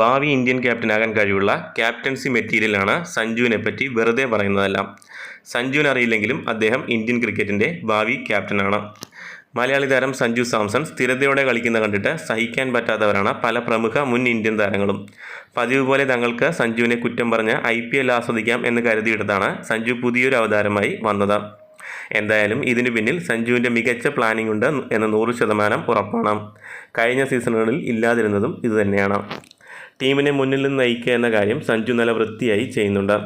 ഭാവി ഇന്ത്യൻ ക്യാപ്റ്റനാകാൻ കഴിവുള്ള ക്യാപ്റ്റൻസി മെറ്റീരിയലാണ് സഞ്ജുവിനെ പറ്റി വെറുതെ പറയുന്നതല്ല. സഞ്ജുവിന് അറിയില്ലെങ്കിലും അദ്ദേഹം ഇന്ത്യൻ ക്രിക്കറ്റിന്റെ ഭാവി ക്യാപ്റ്റനാണ്. മലയാളി താരം സഞ്ജു സാംസൺ സ്ഥിരതയോടെ കളിക്കുന്ന കണ്ടിട്ട് സഹിക്കാൻ പറ്റാത്തവരാണ് പല പ്രമുഖ മുൻ ഇന്ത്യൻ താരങ്ങളും. പതിവ് പോലെ തങ്ങൾക്ക് സഞ്ജുവിനെ കുറ്റം പറഞ്ഞ് ഐ പി എൽ ആസ്വദിക്കാം എന്ന് കരുതിയിട്ടതാണ് സഞ്ജു പുതിയൊരു അവതാരമായി വന്നത്. എന്തായാലും ഇതിനു പിന്നിൽ സഞ്ജുവിന്റെ മികച്ച പ്ലാനിംഗ് ഉണ്ട് എന്ന് നൂറ് ശതമാനം ഉറപ്പാണ്. കഴിഞ്ഞ സീസണുകളിൽ ഇല്ലാതിരുന്നതും ഇതുതന്നെയാണ്. ടീമിനെ മുന്നിൽ നിന്ന് നയിക്കുക എന്ന കാര്യം സഞ്ജു നല്ല വൃത്തിയായി ചെയ്യുന്നുണ്ട്.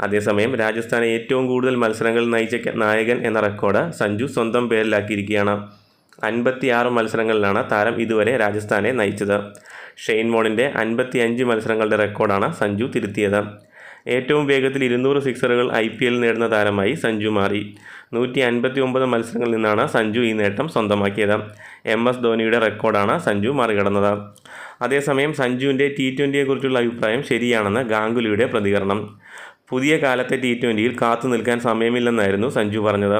അതേസമയം രാജസ്ഥാനെ ഏറ്റവും കൂടുതൽ മത്സരങ്ങൾ നയിച്ച നായകൻ എന്ന റെക്കോർഡ് സഞ്ജു സ്വന്തം പേരിലാക്കിയിരിക്കുകയാണ്. അൻപത്തിയാറ് മത്സരങ്ങളിലാണ് താരം ഇതുവരെ രാജസ്ഥാനെ നയിച്ചത്. ഷെയ്ൻ മോണിന്റെ അൻപത്തി അഞ്ച് മത്സരങ്ങളുടെ റെക്കോർഡാണ് സഞ്ജു തിരുത്തിയത്. ഏറ്റവും വേഗത്തിൽ ഇരുന്നൂറ് സിക്സറുകൾ ഐ പി എൽ നേടുന്ന താരമായി സഞ്ജു മാറി. നൂറ്റി അൻപത്തി ഒമ്പത് മത്സരങ്ങളിൽ നിന്നാണ് സഞ്ജു ഈ നേട്ടം സ്വന്തമാക്കിയത്. എം എസ് ധോണിയുടെ റെക്കോർഡാണ് സഞ്ജു മറികടന്നത്. അതേസമയം സഞ്ജുവിന്റെ ടി ട്വന്റിയെക്കുറിച്ചുള്ള അഭിപ്രായം ശരിയാണെന്ന് ഗാംഗുലിയുടെ പ്രതികരണം. പുതിയ കാലത്തെ ടി ട്വന്റിയിൽ കാത്തു നിൽക്കാൻ സമയമില്ലെന്നായിരുന്നു സഞ്ജു പറഞ്ഞത്.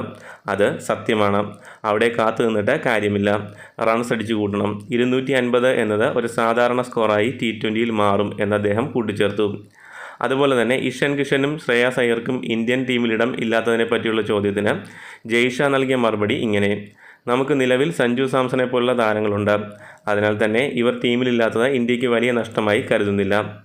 അത് സത്യമാണ്. അവിടെ കാത്തു നിന്നിട്ട് കാര്യമില്ല. റൺസ് അടിച്ചു കൂട്ടണം. ഇരുന്നൂറ്റി അൻപത് എന്നത് ഒരു സാധാരണ സ്കോറായി ടി ട്വന്റിയിൽ മാറും എന്ന് അദ്ദേഹം കൂട്ടിച്ചേർത്തു. അതുപോലെ തന്നെ ഇഷൻ കിഷനും ശ്രേയാസ് അയ്യർക്കും ഇന്ത്യൻ ടീമിലിടം ഇല്ലാത്തതിനെ പറ്റിയുള്ള ചോദ്യത്തിന് ജയ്ഷ നൽകിയ മറുപടി ഇങ്ങനെ. നമുക്ക് നിലവിൽ സഞ്ജു സാംസണെ പോലുള്ള താരങ്ങളുണ്ട്. അതിനാൽ തന്നെ ഇവർ ടീമിലില്ലാത്തത് ഇന്ത്യയ്ക്ക് വലിയ നഷ്ടമായി കരുതുന്നില്ല.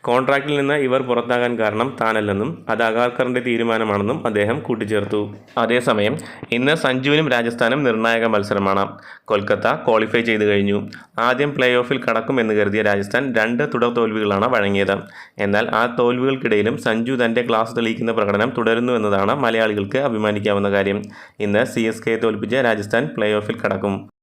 കോൺട്രാക്റ്റിൽ നിന്ന് ഇവർ പുറത്താകാൻ കാരണം താനല്ലെന്നും അത് അഗാർക്കറിന്റെ തീരുമാനമാണെന്നും അദ്ദേഹം കൂട്ടിച്ചേർത്തു. അതേസമയം ഇന്ന് സഞ്ജുവിനും രാജസ്ഥാനും നിർണായക മത്സരമാണ്. കൊൽക്കത്ത ക്വാളിഫൈ ചെയ്തു കഴിഞ്ഞു. ആദ്യം പ്ലേ ഓഫിൽ കടക്കുമെന്ന് കരുതിയ രാജസ്ഥാൻ രണ്ട് തുടർ തോൽവികളാണ് വഴങ്ങിയത്. എന്നാൽ ആ തോൽവികൾക്കിടയിലും സഞ്ജു തന്റെ ക്ലാസ് തെളിയിക്കുന്ന പ്രകടനം തുടരുന്നു എന്നതാണ് മലയാളികൾക്ക് അഭിമാനിക്കാവുന്ന കാര്യം. ഇന്ന് സി എസ് തോൽപ്പിച്ച് രാജസ്ഥാൻ പ്ലേ ഓഫിൽ കടക്കും.